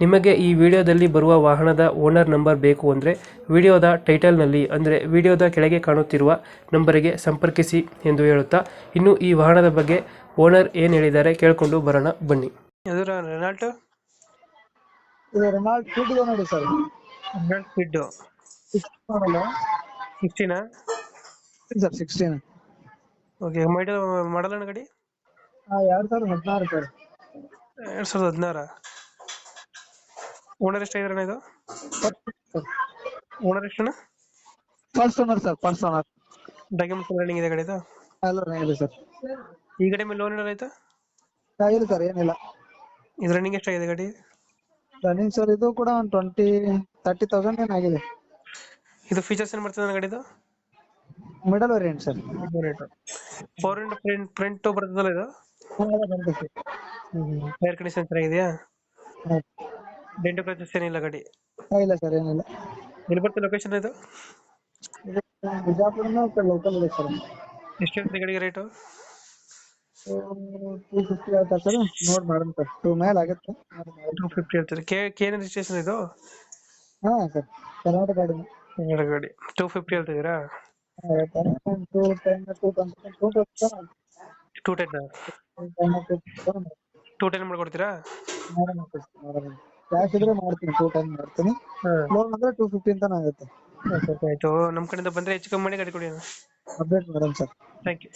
ನಿಮಗೆ ಈ ವಿಡಿಯೋದಲ್ಲಿ ಬರುವ ವಾಹನದ ಓನರ್ ನಂಬರ್ ಬೇಕು ಅಂದರೆ ವಿಡಿಯೋದ ಟೈಟಲ್ನಲ್ಲಿ ಅಂದರೆ ವಿಡಿಯೋದ ಕೆಳಗೆ ಕಾಣುತ್ತಿರುವ ನಂಬರಿಗೆ ಸಂಪರ್ಕಿಸಿ ಎಂದು ಹೇಳುತ್ತಾ ಇನ್ನು ಈ ವಾಹನದ ಬಗ್ಗೆ ಓನರ್ ಏನು ಹೇಳಿದ್ದಾರೆ ಕೇಳಿಕೊಂಡು ಬರೋಣ ಬನ್ನಿ. ಅದರ ರೆನಾಲ್ಟ್? ಇದು ರೆನಾಲ್ಡ್ ಕ್ವಿಡ್ ನೋಡಿ sir. Renault model ಸಿಕ್ಸ್ಟೀನಾ sir sixteen okay model model ಗಾಡಿ? ಎರಡ್ ಸಾವಿರದ ಹದಿನಾರು ಸರ್. ಎರಡು ಸಾವಿರದ ಹದಿನಾರ. ಓನರ್ ಎಷ್ಟಾಗಿದ್ರಣ ಇದು? Owner ಎಷ್ಟಣ್ಣ first owner sir first owner documents running ಇದೆ ಗಾಡಿದು ಎಲ್ಲ ಇದೆ ಸರ್ ಈ ಕಡೆ ಮೇಲೆ ಲೋನ್ ಏನಾರ ಆಯ್ತಾ ಇಲ್ಲ ಸರ್ ಏನಿಲ್ಲ. ಇದು ರನ್ನಿಂಗ್ ಎಷ್ಟಾಗಿದೆ ಗಾಡಿ ರನ್ನಿಂಗ್ ಸರ್ ಇದು ಕೂಡ ಒಂದು ಟ್ವೆಂಟಿ ತರ್ಟಿ ತೌಸಂಡ್ ಏನಾಗಿದೆ ಇದು ಫೀಚರ್ಸ್ ಏನು ಬರ್ತದೆ ಗಾಡಿದು ಮಿಡಲ್ ವೇರಿಯಂಟ್ ಸರ್ ಫೋರ್ ಇಂಡ್ ಪ್ರಿಂಟ್ ಫ್ರಂಟ್ ಬರ್ತದಲ್ಲ ಇದು? ಏರ್ ಕಂಡೀಷನ್ ಚೆನ್ನಾಗಿದೆಯಾ? ಡೆಂಟು ಕ್ರಚಸ್ ಏನಿಲ್ಲ ಗಾಡಿ? ಇಲ್ಲ ಸರ್ ಏನಿಲ್ಲ. ಎಲ್ಲಿ ಬರ್ತದೆ ಲೊಕೇಶನ್ ಇದು? ಇದು ಬಿಜಾಪುರನ ಲೋಕಲ್ ಇದೆ ಸರ್. ಎಷ್ಟು ಹೇಳ್ತೀರಿ ಗಾಡಿಗೆ ರೇಟು ಟೂ ಫಿಫ್ಟಿ ಆಯ್ತಾ ಸರ್? ನೋಡಿ ಮಾಡೋಣ ಸರ್. ಟೂ ಮೇಲೆ ಆಗುತ್ತೆ. ಟೂ ಫಿಫ್ಟಿ ಹೇಳ್ತೀರಿ. ಕೆ ಕೆ ರಿಜಿಸ್ಟ್ರೇಷನ್ ಇದು? ಹಾ ಸರ್. ಕರ್ನಾಟಕ ಗಾಡಿ. ಕನ್ನಡ ಗಾಡಿ. ಟೂ ಫಿಫ್ಟಿ ಹೇಳ್ತಿದ್ದೀರಾ? Two ten two twenty two two ten two ten ಮಾಡ್ಕೊಡ್ತೀರಾ? ಕ್ಯಾಶ್ ಇದ್ರೆ ಮಾಡ್ತೀನಿ ಟೂ ಟೈಮ್ ಮಾಡ್ತೀನಿ. ಲೋನ್ ಅಂದ್ರೆ ಟೂ ಫಿಫ್ಟಿ ಅಂತ ಆಗುತ್ತೆ. ಓಕೆ ಆಯಿತು. ನಮ್ಮ ಕಡೆಯಿಂದ ಬಂದ್ರೆ ಹೆಚ್ಚು ಕಮ್ಮಿ ಮಾಡಿ ಗಾಡಿ ಕೊಡಿ ಅಪ್ಡೇಟ್ ಮಾಡೋಣ ಸರ್. Thank you